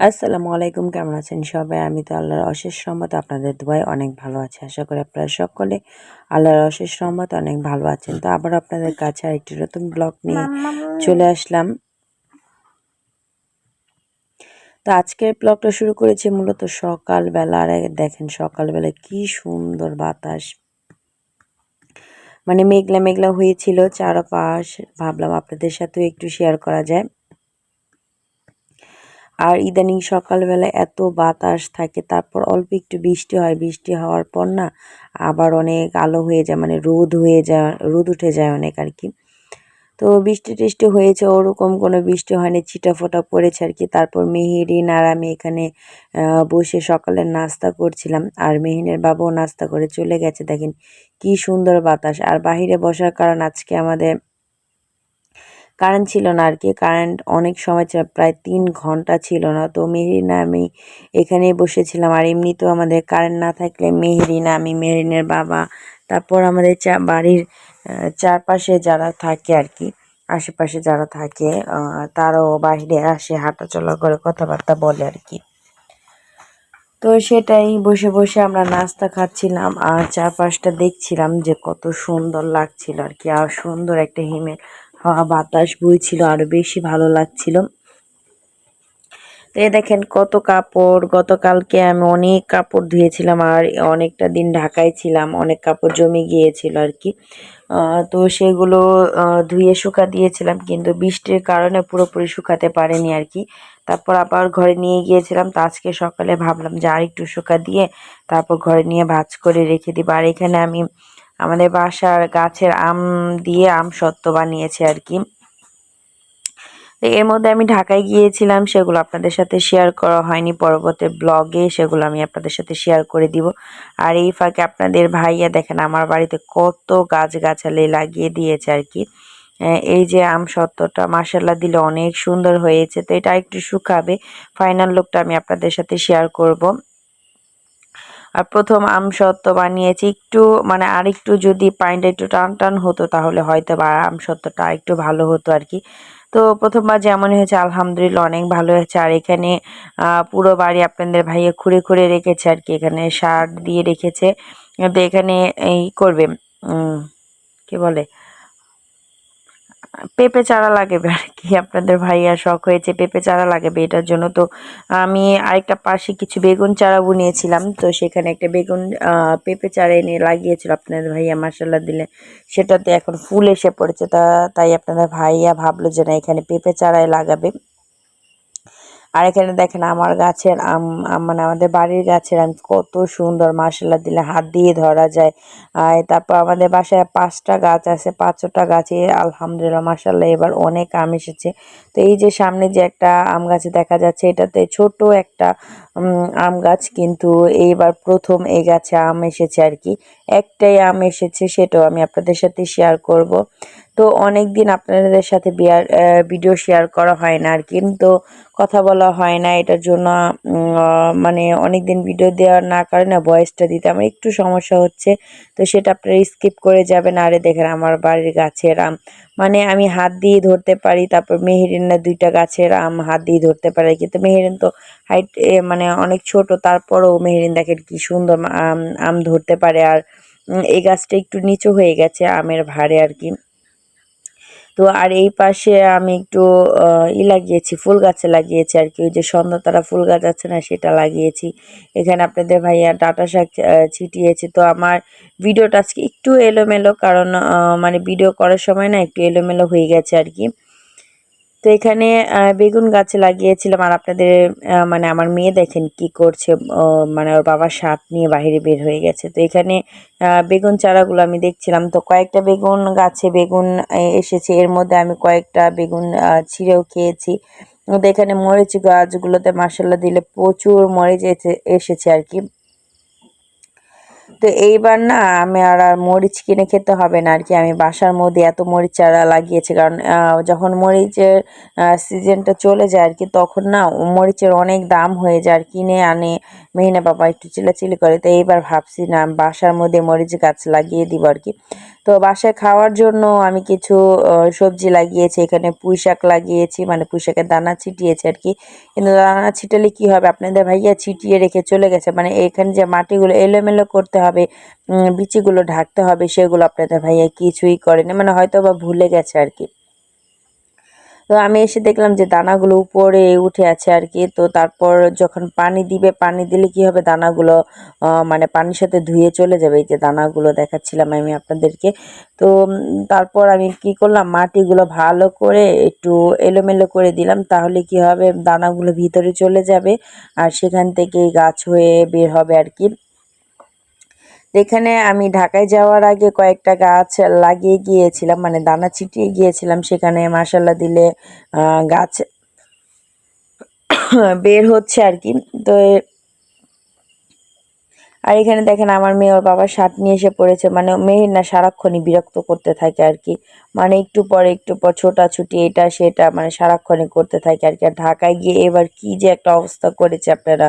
আসসালামু আলাইকুম, কেমন আছেন সবাই? আমি তো আল্লাহর অশেষ রহমত আপনাদের দোয়ায় অনেক ভালো আছি। আশা করি আপনারা সকলে আল্লাহর অশেষ রহমত অনেক ভালো আছেন। তো আবার আপনাদের কাছে আরেকটি নতুন ব্লগ নিয়ে চলে আসলাম। তো আজকের ব্লগটা শুরু করেছি মূলত সকালবেলা আর দেখেন সকালবেলা কি সুন্দর বাতাস। মানে মেঘলা মেঘলা হয়েছিল, চারপাশ। ভাবলাম আপনাদের সাথেও একটু শেয়ার করা যায়। আর ইদানিং সকালবেলা এত বাতাস থাকে, তারপর অল্প একটু বৃষ্টি হয়, বৃষ্টি হওয়ার পর না আবার অনেক আলো হয়ে যায় মানে রোদ হয়ে যায়, রোদ উঠে যায় অনেক আর কি। তো বৃষ্টি টিষ্টি হয়েছে, ওরকম কোনো বৃষ্টি হয়নি, ছিটাফোটা পড়েছে আর কি। তারপর মেহেরিন আর আমি এখানে বসে সকালের নাস্তা করছিলাম আর মেহিনের বাবাও নাস্তা করে চলে গেছে, দেখেন কি সুন্দর বাতাস। আর বাহিরে বসার কারণ আজকে আমাদের কারেন্ট ছিল না আর কি। কারেন্ট অনেক সময় প্রায় তিন ঘণ্টা ছিল না। তো মেহরিনা, আমি এখানেই বসেছিলাম। আর এমনিতেও আমাদের কারেন্ট না থাকলে মেহরিনা, আমি মেহরিনের বাবা, তারপর আমাদের চা, বাড়ির চারপাশে যারা থাকে আর কি, আশেপাশে যারা থাকে তারাও বাইরে আসে, হাঁটাচলা করে, কথাবার্তা বলে আর কি। তো সেটাই বসে বসে আমরা নাস্তা খাচ্ছিলাম আর চারপাশটা দেখছিলাম যে কত সুন্দর লাগছিল আর কি। আর সুন্দর একটা হিমেল হাওয়া বাতাস বইছিল, আরও বেশি ভালো লাগছিল। এই দেখেন কত কাপড়, গতকালকে আমি অনেক কাপড় ধুয়েছিলাম আর অনেকটা দিন ঢাকায় ছিলাম, অনেক কাপড় জমে গিয়েছিল আর কি। তো সেগুলো ধুয়ে শুকা দিয়েছিলাম, কিন্তু বৃষ্টির কারণে পুরোপুরি শুকাতে পারেনি আর কি। তারপর আবার ঘরে নিয়ে গিয়েছিলাম, তো আজকে সকালে ভাবলাম যে আর একটু শুকা দিয়ে তারপর ঘরে নিয়ে ভাজ করে রেখে দিব। আর এখানে আমি আমাদের বাসার গাছের আম দিয়ে আম সত্ত্ব বানিয়েছে আর কি। এর মধ্যে আমি ঢাকায় গিয়েছিলাম, সেগুলো আপনাদের সাথে শেয়ার করা হয়নি। পরবর্তী ব্লগে সেগুলো আমি আপনাদের সাথে শেয়ার করে দিব। আর এই ফাঁকে আপনাদের ভাইয়া দেখেন, আমার বাড়িতে কত গাছ গাছগাছালি লাগিয়ে দিয়েছে আর কি। এই যে আম সত্ত্বটা মাসাল্লা দিলে অনেক সুন্দর হয়েছে। তো এটা একটু শুকাবে। ফাইনাল লুকটা আমি আপনাদের সাথে শেয়ার করব। আর প্রথম আম সত্ত্ব বানিয়েছি, একটু মানে আরেকটু যদি পাইনটা একটু টান টান হতো তাহলে হয়তো বা আম সত্ত্বটা একটু ভালো হতো আর কি। তো প্রথমবার যেমন হয়েছে, আলহামদুলিল্লাহ অনেক ভালো হয়েছে। আর এখানে পুরো বাড়ি আপনাদের ভাইয়া খুঁড়ে খুঁড়ে রেখেছে আর কি, এখানে সার দিয়ে রেখেছে। তো এখানে এই করবে কি বলে? পেঁপে চারা লাগাবে আর কি। আপনাদের ভাইয়া শখ হয়েছে পেঁপে চারা লাগাবে এটার জন্য। তো আমি আরেকটা পাশে কিছু বেগুন চারা বুনিয়েছিলাম। তো সেখানে একটা বেগুন পেঁপে চারা এনে লাগিয়েছিল আপনাদের ভাইয়া মাসাল্লাহ দিলে। সেটাতে এখন ফুল এসে পড়েছে তা, তাই আপনাদের ভাইয়া ভাবলো যে না এখানে পেঁপে চারায় লাগাবে। আর এখানে দেখেন আমার গাছের আম মানে আমাদের বাড়ির গাছের আম কত সুন্দর মাসাল্লা দিলে হাত দিয়ে ধরা যায়। আর তারপর আমাদের বাসায় পাঁচটা গাছ আছে, পাঁচটা গাছে আলহামদুলিল্লাহ মাসাল্লাহ এবার অনেক আম এসেছে। তো এই যে সামনে যে একটা আম গাছে দেখা যাচ্ছে, এটাতে ছোট একটা আম গাছ, কিন্তু এইবার প্রথম এই গাছে আম এসেছে আর কি। একটাই আম এসেছে, সেটাও আমি আপনাদের সাথে শেয়ার করব। তো অনেক দিন আপনাদের সাথে বিয়ার ভিডিও শেয়ার করা হয় না আর কিন্তু কথা বলা হয় না, এটার জন্য মানে অনেক দিন ভিডিও দেওয়ার না কারণে ভয়েসটা দিতে আমার একটু সমস্যা হচ্ছে। তো সেটা আপনারা স্কিপ করে যাবেন। আরে দেখেন আমার বাড়ির গাছের আম। মানে আমি হাত দিয়ে ধরতে পারি, তারপর মেহেরিনা দুইটা গাছের আম হাত দিয়ে ধরতে পারি। কিন্তু মেহেরিন তো হাইট মানে অনেক ছোট, তারপরও মেহেরিন দেখেন কি সুন্দর আম ধরতে পারে। আর এই গাছটা একটু নিচু হয়ে গেছে আমের ভারে আর কি। তো আর এই পাশে আমি একটু ই লাগিয়েছি, ফুল গাছে লাগিয়েছি আর কি। ওই যে সন্ধ্যা তারা ফুল গাছ আছে না, সেটা লাগিয়েছি। এখানে আপনাদের ভাইয়া ডাটা শাক ছিটিয়েছি। তো আমার ভিডিওটা আজকে একটু এলোমেলো কারণ মানে ভিডিও করার সময় না একটু এলোমেলো হয়ে গেছে আর কি। তো এখানে বেগুন গাছে লাগিয়েছিলাম আর আপনাদের মানে আমার মেয়ে দেখেন কি করছে মানে ওর বাবার সাপ নিয়ে বাহিরে বের হয়ে গেছে। তো এখানে বেগুন চারাগুলো আমি দেখছিলাম। তো কয়েকটা বেগুন গাছে বেগুন এসেছে। এর মধ্যে আমি কয়েকটা বেগুন ছিঁড়েও খেয়েছি। তো এখানে মরিচ গাছগুলোতে মাসাল্লা দিলে প্রচুর মরিচ এসেছে আর কি। তো এইবার না আমি আর আর মরিচ কিনে খেতে হবে না আর কি আমি বাসার মধ্যে এত মরিচ চারা লাগিয়েছি, কারণ যখন মরিচের সিজনটা চলে যায় আর কি তখন না মরিচের অনেক দাম হয়ে যায় আর কিনে আনে। মেহিনা বাবা একটু চিলাচিলি করে, তো এইবার ভাবছি না বাসার মধ্যে মরিচ গাছ লাগিয়ে দিব আর কি তো বাসায় খাওয়ার জন্য আমি কিছু সবজি লাগিয়েছি, এখানে পুঁই শাক লাগিয়েছি মানে পুঁই শাকের দানা ছিটিয়েছি আর কি। কিন্তু দানা ছিটালে কি হবে? আপনাদের ভাইয়া ছিটিয়ে রেখে চলে গেছে। মানে এখানে যে মাটিগুলো এলোমেলো করতে হবে বিচিগুলো ঢাকতে হবে, সেগুলো আপনাদের ভাইয়া কিছুই করেনি। মানে হয়তো বা ভুলে গেছে আর কি। তো আমি এসে দেখলাম যে দানাগুলো উপরে উঠে আছে আর কি। তো তারপর যখন পানি দিবে, পানি দিলে কি হবে? দানাগুলো মানে পানির সাথে ধুয়ে চলে যাবে। এই যে দানাগুলো দেখাচ্ছিলাম আমি আপনাদেরকে। তো তারপর আমি কি করলাম? মাটিগুলো ভালো করে একটু এলোমেলো করে দিলাম। তাহলে কি হবে? দানাগুলো ভিতরে চলে যাবে। আর সেখান থেকেই গাছ হয়ে বের হবে আর কি। যেখানে আমি ঢাকায় যাওয়ার আগে কয়েকটা গাছ লাগিয়ে গিয়েছিলাম মানে দানা ছিটিয়ে গিয়েছিলাম। সেখানে মাসাল্লা দিলে গাছ বের হচ্ছে আর কি। তো আর এখানে দেখেন আমার মেয়ে ওর বাবার শার্ট নিয়ে এসে পড়েছে। মানে মেয়ের না, সারাক্ষণই বিরক্ত করতে থাকে আর কি। মানে একটু পরে, একটু পর ছোটাছুটি, এটা, সেটা মানে সারাক্ষণই করতে থাকে আর কি। আর ঢাকায় গিয়ে এবার কি যে একটা অবস্থা করেছে আপনারা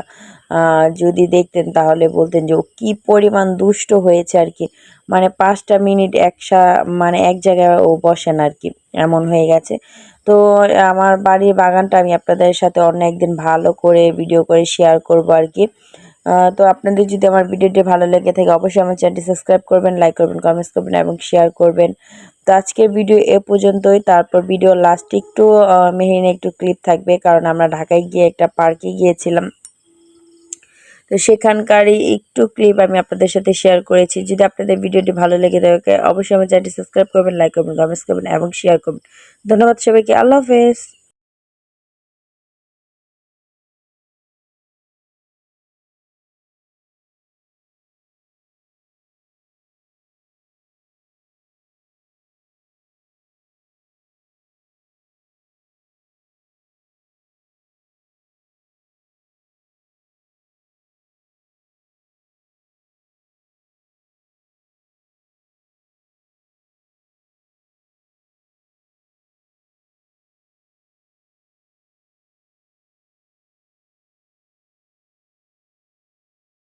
যদি দেখতেন তাহলে বলতেন যে ও কি পরিমাণ দুষ্ট হয়েছে আর কি। মানে পাঁচটা মিনিট একসা মানে এক জায়গায় ও বসেন আর কি। এমন হয়ে গেছে। তো আমার বাড়ির বাগানটা আমি আপনাদের সাথে অন্য একদিন ভালো করে ভিডিও করে শেয়ার করব আর কি। তো আপনাদের যদি আমার ভিডিওটি ভালো লেগে থাকে, অবশ্যই আমার চ্যানেলটি সাবস্ক্রাইব করবেন লাইক করবেন কমেন্টস করবেন এবং শেয়ার করবেন। তো আজকের ভিডিও এ পর্যন্তই। তারপর ভিডিও লাস্টে একটু মেহিনে একটু ক্লিপ থাকবে, কারণ আমরা ঢাকায় গিয়ে একটা পার্কে গিয়েছিলাম। তো সেখানকারই একটু ক্লিপ আমি আপনাদের সাথে শেয়ার করেছি। যদি আপনাদের ভিডিওটি ভালো লেগে থাকে, অবশ্যই আমার চ্যানেলটি সাবস্ক্রাইব করবেন লাইক করবেন কমেন্টস করবেন এবং শেয়ার করবেন। ধন্যবাদ সবাইকে। আল্লাহ হাফেজ।